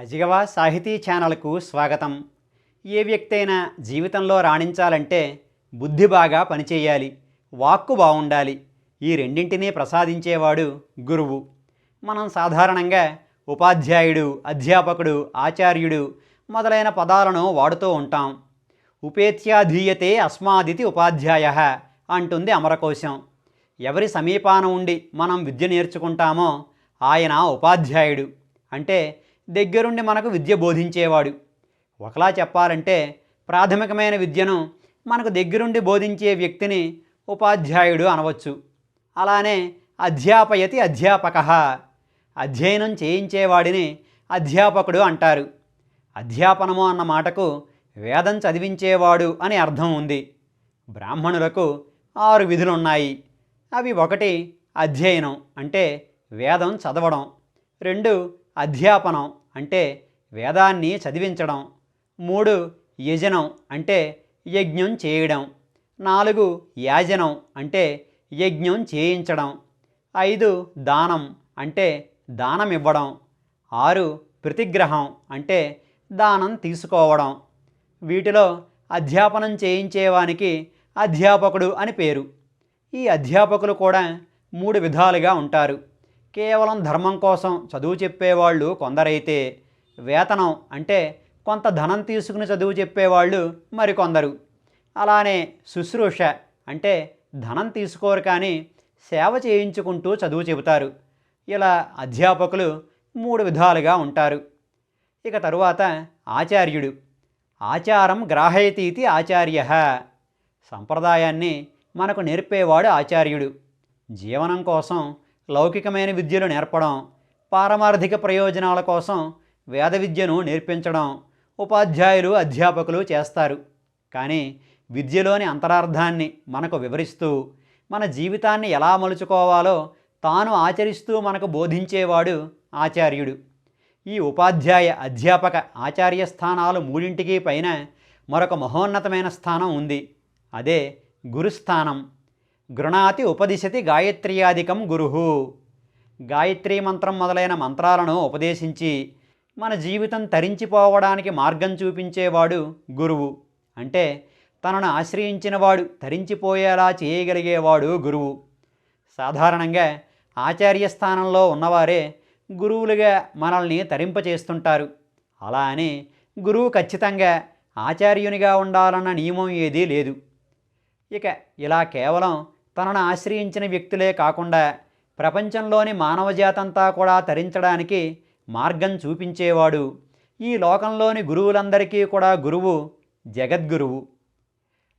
అజిగవ సాహితీ ఛానల్కు స్వాగతం. ఏ వ్యక్తి అయినా జీవితంలో రాణించాలంటే బుద్ధి బాగా పనిచేయాలి వాక్కు బాగుండాలి ఈ రెండింటినీ ప్రసాదించేవాడు గురువు. మనం సాధారణంగా ఉపాధ్యాయుడు అధ్యాపకుడు ఆచార్యుడు మొదలైన పదాలను వాడుతూ ఉంటాం. ఉపేత్యాధీయతే అస్మాదితి ఉపాధ్యాయ అంటుంది అమరకోశం. ఎవరి సమీపాన ఉండి మనం విద్య నేర్చుకుంటామో ఆయన ఉపాధ్యాయుడు. అంటే దగ్గరుండి మనకు విద్య బోధించేవాడు. ఒకలా చెప్పాలంటే ప్రాథమికమైన విద్యను మనకు దగ్గరుండి బోధించే వ్యక్తిని ఉపాధ్యాయుడు అనవచ్చు. అలానే అధ్యాపయతి అధ్యాపక. అధ్యయనం చేయించేవాడిని అధ్యాపకుడు అంటారు. అధ్యాపనము అన్న మాటకు వేదం చదివించేవాడు అని అర్థం ఉంది. బ్రాహ్మణులకు ఆరు విధులున్నాయి. అవి ఒకటి అధ్యయనం అంటే వేదం చదవడం రెండు అధ్యాపనం అంటే వేదాన్ని చదివించడం. మూడు యజనం అంటే యజ్ఞం చేయడం. నాలుగు యాజనం అంటే యజ్ఞం చేయించడం. ఐదు దానం అంటే దానం ఇవ్వడం ఆరు ప్రతిగ్రహం అంటే దానం తీసుకోవడం. వీటిలో అధ్యాపనం చేయించేవానికి అధ్యాపకుడు అని పేరు. ఈ అధ్యాపకులు కూడా మూడు విధాలుగా ఉంటారు. కేవలం ధర్మం కోసం చదువు చెప్పేవాళ్ళు కొందరైతే వేతనం అంటే కొంత ధనం తీసుకుని చదువు చెప్పేవాళ్ళు మరికొందరు. అలానే శుశ్రూష అంటే ధనం తీసుకోరు కానీ సేవ చేయించుకుంటూ చదువు చెబుతారు. ఇలా అధ్యాపకులు మూడు విధాలుగా ఉంటారు. ఇక తరువాత ఆచార్యుడు. ఆచారం గ్రాహయతీతి ఆచార్య. సంప్రదాయాన్ని మనకు నేర్పేవాడు ఆచార్యుడు. జీవనం కోసం లౌకికమైన విద్యలు నేర్పడం పారమార్థిక ప్రయోజనాల కోసం వేద విద్యను నేర్పించడం ఉపాధ్యాయులు అధ్యాపకులు చేస్తారు. కానీ విద్యలోని అంతరార్థాన్ని మనకు వివరిస్తూ మన జీవితాన్ని ఎలా మలుచుకోవాలో తాను ఆచరిస్తూ మనకు బోధించేవాడు ఆచార్యుడు. ఈ ఉపాధ్యాయ అధ్యాపక ఆచార్య స్థానాలు మూడింటికి పైన మరొక మహోన్నతమైన స్థానం ఉంది. అదే గురుస్థానం. గృణాతి ఉపదిశతి గాయత్ర్యాధికం గురుహు గాయత్రీ మంత్రం మొదలైన మంత్రాలను ఉపదేశించి మన జీవితం తరించిపోవడానికి మార్గం చూపించేవాడు గురువు. అంటే తనను ఆశ్రయించినవాడు తరించిపోయేలా చేయగలిగేవాడు గురువు. సాధారణంగా ఆచార్య స్థానంలో ఉన్నవారే గురువులుగా మనల్ని తరింపచేస్తుంటారు. అలా అని గురువు ఖచ్చితంగా ఆచార్యునిగా ఉండాలన్న నియమం ఏదీ లేదు. ఇక ఇలా కేవలం తనను ఆశ్రయించిన వ్యక్తులే కాకుండా ప్రపంచంలోని మానవజాతంతా కూడా తరించడానికి మార్గం చూపించేవాడు. ఈ లోకంలోని గురువులందరికీ కూడా గురువు జగద్గురువు.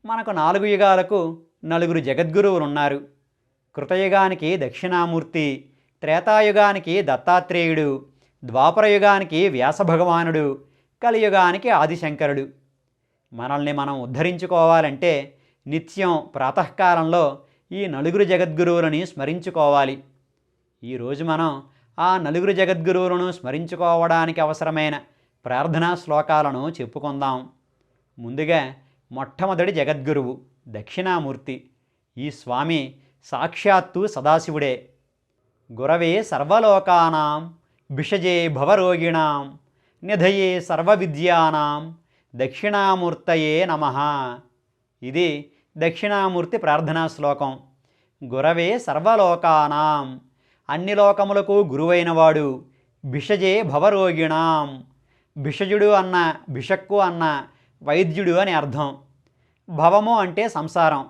మనకు నాలుగు యుగాలకు నలుగురు జగద్గురువులు ఉన్నారు కృతయుగానికి దక్షిణామూర్తి త్రేతాయుగానికి దత్తాత్రేయుడు ద్వాపరయుగానికి వ్యాసభగవానుడు కలియుగానికి ఆదిశంకరుడు. మనల్ని మనం ఉద్ధరించుకోవాలంటే నిత్యం ప్రాతకాలంలో ఈ నలుగురు జగద్గురువులని స్మరించుకోవాలి. ఈరోజు మనం ఆ నలుగురు జగద్గురువులను స్మరించుకోవడానికి అవసరమైన ప్రార్థనా శ్లోకాలను చెప్పుకుందాం. ముందుగా మొట్టమొదటి జగద్గురువు దక్షిణామూర్తి ఈ స్వామి సాక్షాత్తు సదాశివుడే. గురవే సర్వలోకానాం భిషజే భవరోగిణాం నిధయే సర్వ విద్యానాం దక్షిణామూర్తయే నమ. ఇది దక్షిణామూర్తి ప్రార్థనా శ్లోకం. గురవే సర్వలోకానాం అన్ని లోకములకు గురువైనవాడు భిషజే భవరోగిణాం. భిషజుడు అన్న భిషక్కు అన్న వైద్యుడు అని అర్థం. భవము అంటే సంసారం.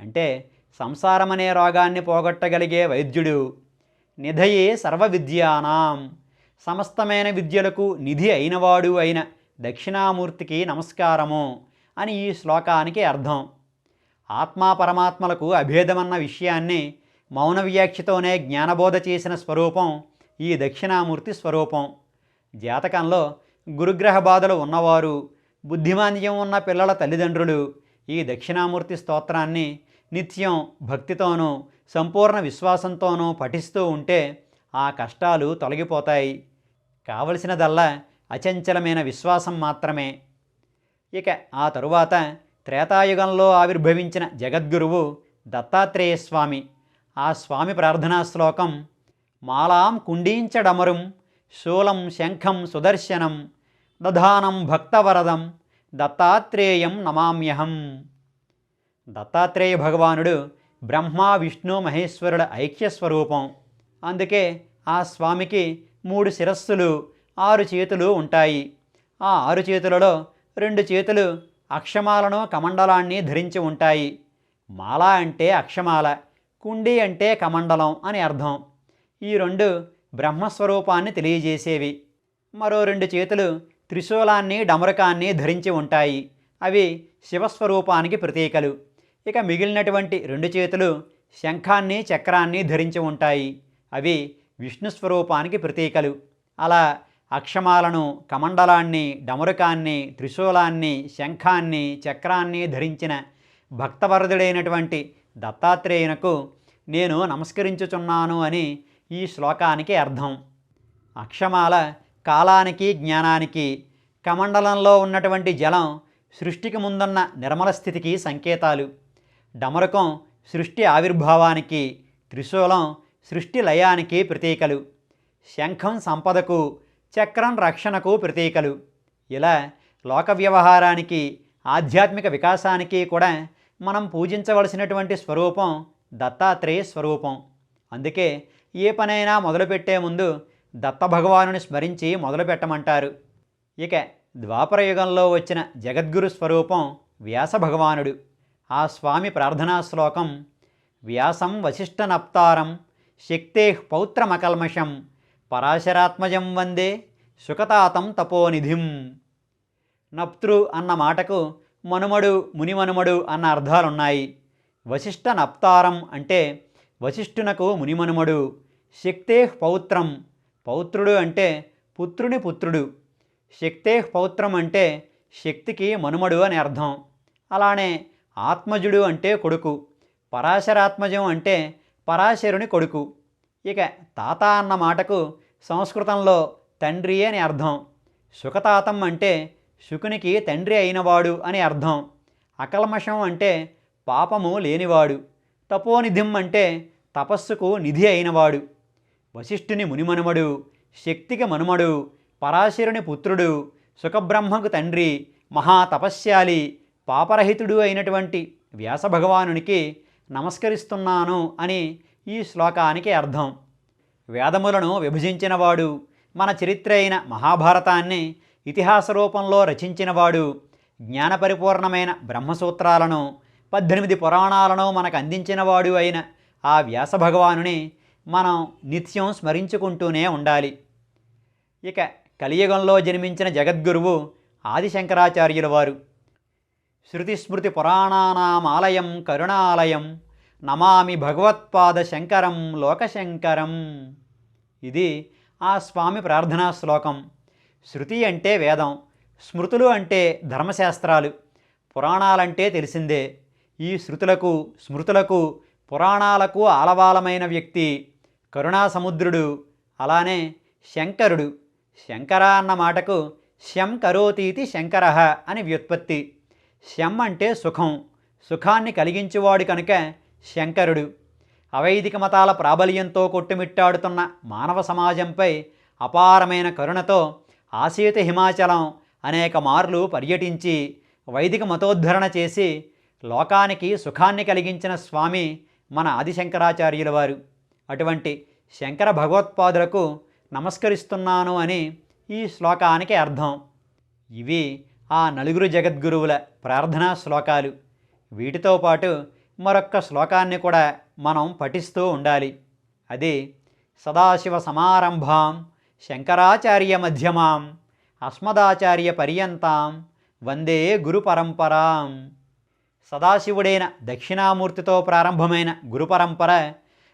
అంటే సంసారమనే రోగాన్ని పోగొట్టగలిగే వైద్యుడు. నిధయే సర్వ విద్యానాం సమస్తమైన విద్యలకు నిధి అయినవాడు అయిన దక్షిణామూర్తికి నమస్కారము అని ఈ శ్లోకానికి అర్థం. ఆత్మా పరమాత్మలకు అభేదమన్న విషయాన్ని మౌన వ్యాఖ్యతోనే జ్ఞానబోధ చేసిన స్వరూపం ఈ దక్షిణామూర్తి స్వరూపం. జాతకంలో గురుగ్రహ బాధలు ఉన్నవారు బుద్ధిమాంద్యం ఉన్న పిల్లల తల్లిదండ్రులు ఈ దక్షిణామూర్తి స్తోత్రాన్ని నిత్యం భక్తితోనూ సంపూర్ణ విశ్వాసంతోనూ పఠిస్తూ ఉంటే ఆ కష్టాలు తొలగిపోతాయి. కావలసినదల్లా అచంచలమైన విశ్వాసం మాత్రమే. ఇక ఆ తరువాత త్రేతాయుగంలో ఆవిర్భవించిన జగద్గురువు దత్తాత్రేయ స్వామి ఆ స్వామి ప్రార్థనా శ్లోకం మాలాం కుండీంచడమరుం శూలం శంఖం సుదర్శనం దధానం భక్తవరదం దత్తాత్రేయం నమామ్యహం. దత్తాత్రేయ భగవానుడు బ్రహ్మ విష్ణు మహేశ్వరుల ఐక్యస్వరూపం. అందుకే ఆ స్వామికి మూడు శిరస్సులు ఆరు చేతులు ఉంటాయి. ఆ ఆరు చేతులలో రెండు చేతులు అక్షమాలను కమండలాన్ని ధరించి ఉంటాయి. మాల అంటే అక్షమాల కుండి అంటే కమండలం అని అర్థం. ఈ రెండు బ్రహ్మస్వరూపాన్ని తెలియజేసేవి. మరో రెండు చేతులు త్రిశూలాన్ని డమరకాన్ని ధరించి ఉంటాయి. అవి శివస్వరూపానికి ప్రతీకలు. ఇక మిగిలినటువంటి రెండు చేతులు శంఖాన్ని చక్రాన్ని ధరించి ఉంటాయి. అవి విష్ణు స్వరూపానికి ప్రతీకలు. అలా అక్షమాలను కమండలాన్ని డమరుకాన్ని త్రిశూలాన్ని శంఖాన్ని చక్రాన్ని ధరించిన భక్తవరదుడైనటువంటి దత్తాత్రేయునకు నేను నమస్కరించుచున్నాను అని ఈ శ్లోకానికి అర్థం. అక్షమాల కాలానికి జ్ఞానానికి కమండలంలో ఉన్నటువంటి జలం సృష్టికి ముందున్న నిర్మల స్థితికి సంకేతాలు. డమరకం సృష్టి ఆవిర్భావానికి త్రిశూలం సృష్టి లయానికి ప్రతీకలు. శంఖం సంపదకు చక్రం రక్షణకు ప్రతీకలు. ఇలా లోక వ్యవహారానికి ఆధ్యాత్మిక వికాసానికి కూడా మనం పూజించవలసినటువంటి స్వరూపం దత్తాత్రేయ స్వరూపం. అందుకే ఏ పనైనా మొదలుపెట్టే ముందు దత్త భగవానుని స్మరించి మొదలుపెట్టమంటారు. ఇక ద్వాపరయుగంలో వచ్చిన జగద్గురు స్వరూపం వ్యాస భగవానుడు ఆ స్వామి ప్రార్థనా శ్లోకం వ్యాసం వశిష్ఠనప్తారం శక్తే పౌత్రమకల్మషం పరాశరాత్మజం వందే సుఖతాతం తపోనిధిం. నప్తృ అన్న మాటకు మనుమడు మునిమనుమడు అన్న అర్థాలున్నాయి. వశిష్ఠ నప్తారం అంటే వశిష్ఠునకు మునిమనుమడు శక్తే పౌత్రం పౌత్రుడు అంటే పుత్రుని పుత్రుడు శక్తే పౌత్రం అంటే శక్తికి మనుమడు అని అర్థం. అలానే ఆత్మజుడు అంటే కొడుకు పరాశరాత్మజం అంటే పరాశరుని కొడుకు ఇక తాత అన్న మాటకు సంస్కృతంలో తండ్రి అని అర్థం. సుఖతాతం అంటే శుకునికి తండ్రి అయినవాడు అని అర్థం. అకల్మషం అంటే పాపము లేనివాడు. తపోనిధిం అంటే తపస్సుకు నిధి అయినవాడు. వశిష్ఠుని మునిమనుమడు శక్తికి మనుమడు పరాశరుని పుత్రుడు సుఖబ్రహ్మకు తండ్రి మహాతపస్యాలి పాపరహితుడు అయినటువంటి వ్యాసభగవానునికి నమస్కరిస్తున్నాను అని ఈ శ్లోకానికి అర్థం. వేదములను విభజించినవాడు మన చరిత్ర అయిన మహాభారతాన్ని ఇతిహాస రూపంలో రచించినవాడు జ్ఞానపరిపూర్ణమైన బ్రహ్మసూత్రాలను పద్దెనిమిది పురాణాలను మనకు అందించినవాడు అయిన ఆ వ్యాస భగవానుని మనం నిత్యం స్మరించుకుంటూనే ఉండాలి. ఇక కలియుగంలో జన్మించిన జగద్గురువు ఆదిశంకరాచార్యుల వారు. శృతిస్మృతి పురాణానామాలయం కరుణాలయం నమామి భగవత్పాద శంకరం లోకశంకరం. ఇది ఆ స్వామి ప్రార్థనా శ్లోకం. శృతి అంటే వేదం స్మృతులు అంటే ధర్మశాస్త్రాలు పురాణాలంటే తెలిసిందే. ఈ శృతులకు స్మృతులకు పురాణాలకు ఆలవాలమైన వ్యక్తి కరుణాసముద్రుడు అలానే శంకరుడు. శంకర అన్న మాటకు శం కరోతీతి శంకర అని వ్యుత్పత్తి. శం అంటే సుఖం సుఖాన్ని కలిగించేవాడు కనుక శంకరుడు అవైదిక మతాల ప్రాబల్యంతో కొట్టుమిట్టాడుతున్న మానవ సమాజంపై అపారమైన కరుణతో ఆశీత హిమాచలం అనేక మార్లు పర్యటించి వైదిక మతోద్ధరణ చేసి లోకానికి సుఖాన్ని కలిగించిన స్వామి మన ఆదిశంకరాచార్యుల వారు అటువంటి శంకర భగవత్పాదులకు నమస్కరిస్తున్నాను అని ఈ శ్లోకానికి అర్థం. ఇవి ఆ నలుగురు జగద్గురువుల ప్రార్థనా శ్లోకాలు. వీటితో పాటు మరొక్క శ్లోకాన్ని కూడా మనం పఠిస్తూ ఉండాలి. అది సదాశివ సమారంభాం శంకరాచార్య మధ్యమాం అస్మదాచార్య పర్యంతాం వందే గురు పరంపరాం. సదాశివుడైన దక్షిణామూర్తితో ప్రారంభమైన గురు పరంపర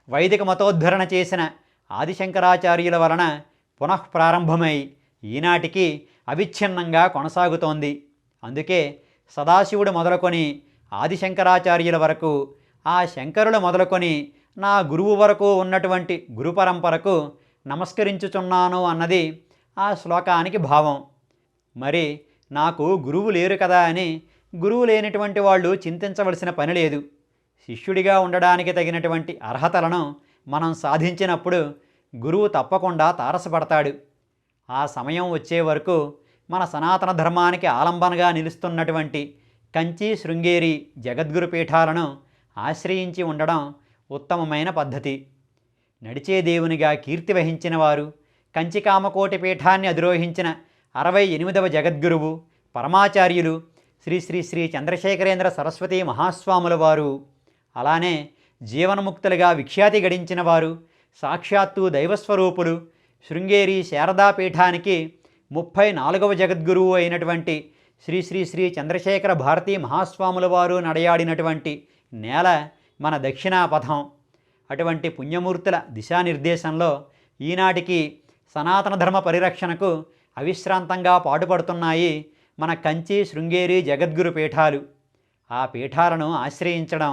వైదిక మతోద్ధరణ చేసిన ఆదిశంకరాచార్యుల వలన పునః ప్రారంభమై ఈనాటికి అవిచ్ఛిన్నంగా కొనసాగుతోంది. అందుకే సదాశివుడు మొదలుకొని ఆదిశంకరాచార్యుల వరకు ఆ శంకరులు మొదలుకొని నా గురువు వరకు ఉన్నటువంటి గురు పరంపరకు నమస్కరించుచున్నాను అన్నది ఆ శ్లోకానికి భావం. మరి నాకు గురువు లేరు కదా అని గురువు లేనటువంటి వాళ్ళు చింతించవలసిన పని లేదు. శిష్యుడిగా ఉండడానికి తగినటువంటి అర్హతలను మనం సాధించినప్పుడు గురువు తప్పకుండా తారసపడతాడు. ఆ సమయం వచ్చే వరకు మన సనాతన ధర్మానికి ఆలంబనగా నిలుస్తున్నటువంటి కంచి శృంగేరి జగద్గురు పీఠాలను ఆశ్రయించి ఉండడం ఉత్తమమైన పద్ధతి. నడిచే దేవునిగా కీర్తి వహించిన వారు కంచి కామకోటి పీఠాన్ని అధిరోహించిన అరవై ఎనిమిదవ జగద్గురువు పరమాచార్యులు శ్రీ శ్రీ శ్రీ చంద్రశేఖరేంద్ర సరస్వతి మహాస్వాముల వారు. అలానే జీవనముక్తులుగా విఖ్యాతి గడించిన వారు సాక్షాత్తు దైవస్వరూపులు శృంగేరి శారదా పీఠానికి ముప్పై నాలుగవ జగద్గురువు అయినటువంటి శ్రీ శ్రీ శ్రీ చంద్రశేఖర భారతీ మహాస్వాముల వారు నడయాడినటువంటి నేల మన దక్షిణాపథం. అటువంటి పుణ్యమూర్తుల దిశానిర్దేశంలో ఈనాటికి సనాతన ధర్మ పరిరక్షణకు అవిశ్రాంతంగా పాటుపడుతున్నాయి మన కంచి శృంగేరి జగద్గురు పీఠాలు. ఆ పీఠాలను ఆశ్రయించడం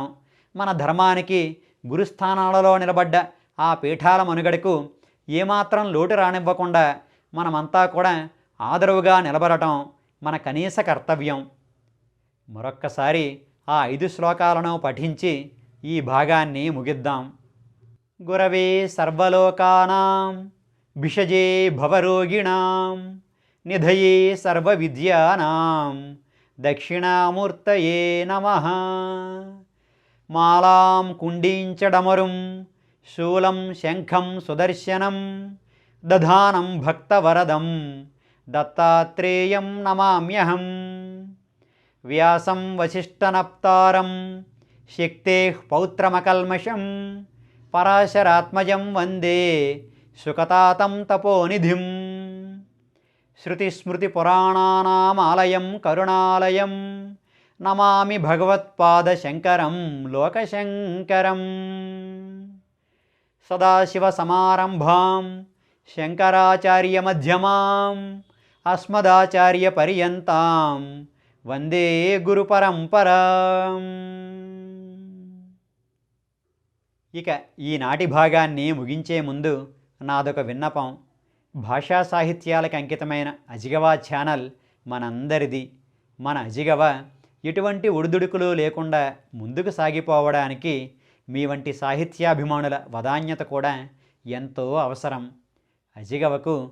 మన ధర్మానికి గురుస్థానాలలో నిలబడ్డ ఆ పీఠాల మనుగడకు ఏమాత్రం లోటు రానివ్వకుండా మనమంతా కూడా ఆదరవుగా నిలబడటం మన కనీస కర్తవ్యం. మరొక్కసారి ఆ ఐదు శ్లోకాలను పఠించి ఈ భాగాన్ని ముగిద్దాం. గురవే సర్వలోకానాం భిషజే భవరోగిణాం నిధయే సర్వ విద్యానాం దక్షిణామూర్తయే నమ. మాలాం కుండించడమరుం శూలం శంఖం సుదర్శనం దధానం భక్తవరదం దత్తాత్రేయం నమామ్యహం. వ్యాసం వశిష్టనప్తారం శక్తే పౌత్రమకల్మషం. పరాశరాత్మజం వందే. సుకతాతం తపోనిధిం. శృతిస్మృతిపురాణానామాలయం కరుణాలయం. నమామి భగవత్పాదశంకరం లోకశంకరం. సదాశివసమారంభాం. శంకరాచార్యమధ్యమాం. అస్మదాచార్యపర్యంతాం. వందే గురుపరంపరాం ఇక ఈనాటి భాగాన్ని ముగించే ముందు నాదొక విన్నపం. భాషా సాహిత్యాలకు అంకితమైన అజిగవా ఛానల్ మనందరిది. మన అజిగవ ఎటువంటి ఒడిదుడుకులు లేకుండా ముందుకు సాగిపోవడానికి మీ వంటి సాహిత్యాభిమానుల వదాన్యత కూడా ఎంతో అవసరం. అజిగవకు